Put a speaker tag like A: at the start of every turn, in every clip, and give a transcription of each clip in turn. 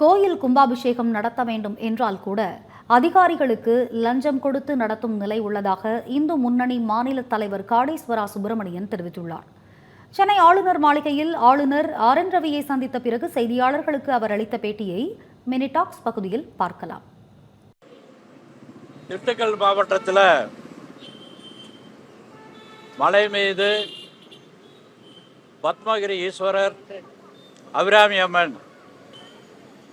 A: கோயில் கும்பாபிஷேகம் நடத்த வேண்டும் என்றால் கூட அதிகாரிகளுக்கு லஞ்சம் கொடுத்து நடத்தும் நிலை உள்ளதாக இந்து முன்னணி மாநில தலைவர் காடேஸ்வரா சுப்பிரமணியன் தெரிவித்துள்ளார். சென்னை ஆளுநர் மாளிகையில் ஆளுநர் ஆர் என் ரவியை சந்தித்த பிறகு செய்தியாளர்களுக்கு அவர் அளித்த பேட்டியை மினிடாக்ஸ் பகுதியில் பார்க்கலாம்.
B: திண்டுக்கல் மாவட்டத்தில் மலை மீது பத்மகிரி ஈஸ்வரர் அபிராமி அம்மன்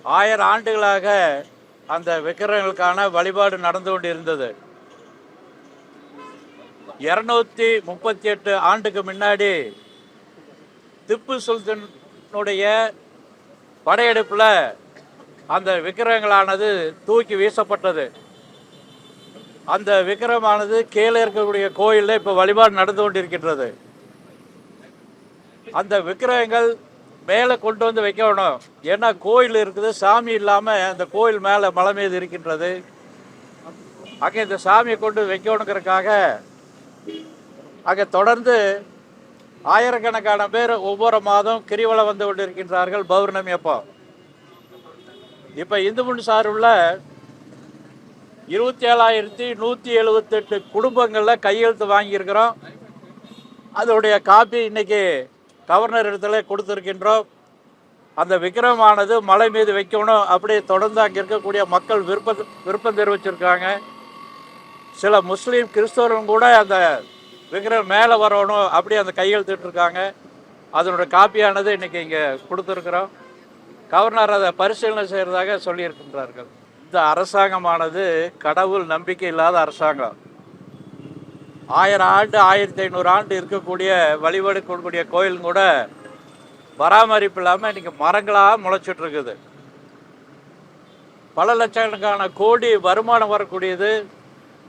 B: ஆயிரம் ஆண்டுகளாக அந்த விக்கிரகங்களுக்கான வழிபாடு நடந்து கொண்டிருந்தது. இருநூத்தி முப்பத்தி எட்டு ஆண்டுக்கு முன்னாடி திப்பு சுல்தானுடைய படையெடுப்பில் அந்த விக்கிரகங்களானது தூக்கி வீசப்பட்டது. அந்த விக்கிரமானது கீழே இருக்கக்கூடிய கோயிலில் இப்போ வழிபாடு நடந்து கொண்டிருக்கின்றது. அந்த விக்கிரகங்கள் மேலே கொண்டு வந்து வைக்கணும். ஏன்னா கோயில் இருக்குது சாமி இல்லாமல் அந்த கோயில் மேலே மலை மீது இருக்கின்றது. அங்கே இந்த சாமியை கொண்டு வைக்கணுங்கிறதுக்காக அங்கே தொடர்ந்து ஆயிரக்கணக்கான பேர் ஒவ்வொரு மாதம் கிரிவலம் வந்து கொண்டிருக்கின்றார்கள் பௌர்ணமி அப்போ. இப்போ இந்து முன் சார்புள்ள இருபத்தி ஏழாயிரத்தி நூற்றி எழுபத்தெட்டு குடும்பங்களில் கையெழுத்து வாங்கியிருக்கிறோம். அதோடைய காப்பி இன்னைக்கு கவர்னர் இடத்துல கொடுத்துருக்கின்றோம். அந்த விக்கிரமானது மலை மீது வைக்கணும். அப்படி தொடர்ந்து அங்கே இருக்கக்கூடிய மக்கள் விருப்ப விருப்பம் தெரிவிச்சிருக்காங்க. சில முஸ்லீம் கிறிஸ்தவரும் கூட அந்த விக்கிரம் மேலே வரணும். அப்படி அந்த கையெழுத்திட்டு இருக்காங்க காப்பியானது இன்றைக்கி இங்கே கொடுத்துருக்குறோம். கவர்னர் அதை பரிசீலனை செய்கிறதாக சொல்லியிருக்கின்றார்கள். இந்த அரசாங்கமானது கடவுள் நம்பிக்கை இல்லாத அரசாங்கம். ஆயிரம் ஆண்டு ஆயிரத்தி ஐநூறு ஆண்டு இருக்கக்கூடிய வழிபாடு கொடுக்கக்கூடிய கோயில் கூட பராமரிப்பு இல்லாமல் இன்றைக்கி மரங்களாக முளைச்சிட்ருக்குது பல லட்சக்கணக்கான கோடி வருமானம் வரக்கூடியது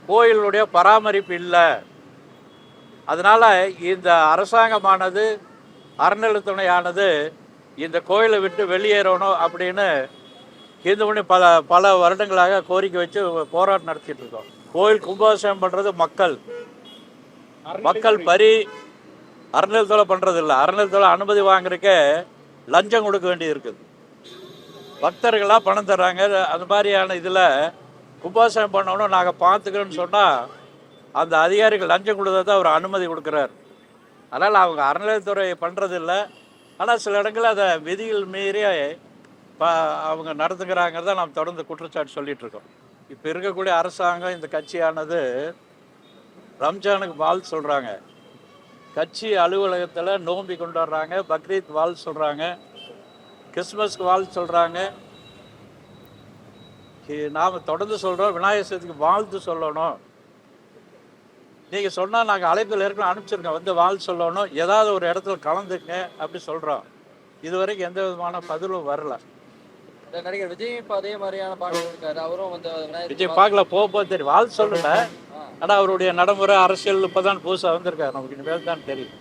B: கோயிலுடைய பராமரிப்பு இல்லை. அதனால் இந்த அரசாங்கமானது அறநிலைத்துணையானது இந்த கோயிலை விட்டு வெளியேறணும் அப்படின்னு இந்து மணி பல பல வருடங்களாக கோரிக்கை வச்சு போராட்டம் நடத்திட்டு இருக்கோம். கோயில் கும்பாபிஷேகம் பண்ணுறது மக்கள். மக்கள் பரி அறநிலைத்துறை பண்ணுறது இல்லை அறநிலைத்துறை அனுமதி வாங்குறதுக்கே லஞ்சம் கொடுக்க வேண்டியது இருக்குது. பக்தர்களாக பணம் தர்றாங்க. அந்த மாதிரியான இதில் கும்பாபிஷேகம் பண்ணணும் நாங்கள் பார்த்துக்கிறோன்னு சொன்னால் அந்த அதிகாரிகள் லஞ்சம் கொடுத்தா தான் அவர் அனுமதி கொடுக்குறார். அதனால் அவங்க அறநிலையத்துறை பண்ணுறது இல்லை ஆனால் சில இடங்களில் அதை விதிகள் மீறி ப அவங்க நடத்துக்கிறாங்கிறத நாம் தொடர்ந்து குற்றச்சாட்டு சொல்லிட்டு இருக்கோம். இப்போ இருக்கக்கூடிய அரசாங்கம் இந்த கட்சியானது ரம்ஜானுக்கு வாழ்த்து சொல்கிறாங்க கட்சி அலுவலகத்தில் நோம்பி கொண்டாடுறாங்க. பக்ரீத் வாழ்த்து சொல்கிறாங்க கிறிஸ்மஸ்க்கு வாழ்த்து சொல்கிறாங்க நாம் தொடர்ந்து சொல்கிறோம் விநாயகர் சதுர்த்திக்கு வாழ்த்து சொல்லணும். நீங்கள் சொன்னால் நாங்கள் அழைப்பில் ஏற்கனவே அனுப்பிச்சிருக்கோம். வந்து வாழ்த்து சொல்லணும். ஏதாவது ஒரு இடத்துல கலந்துங்க அப்படி சொல்கிறோம் இது வரைக்கும் எந்த விதமான பதிலும் வரல.
C: நடிகர் விஜய் இப்ப அதே மாதிரியான பாடல் இருக்காரு அவரும் வந்து
B: விஜய் பார்க்கல போக போக தெரியும். வாழ்த்து சொல்லல. ஆனால் அவருடைய நடைமுறை அரசியல் இப்போ தான் புதுசாக வந்திருக்காரு. நமக்கு இனிமேல் தான் தெரியும்.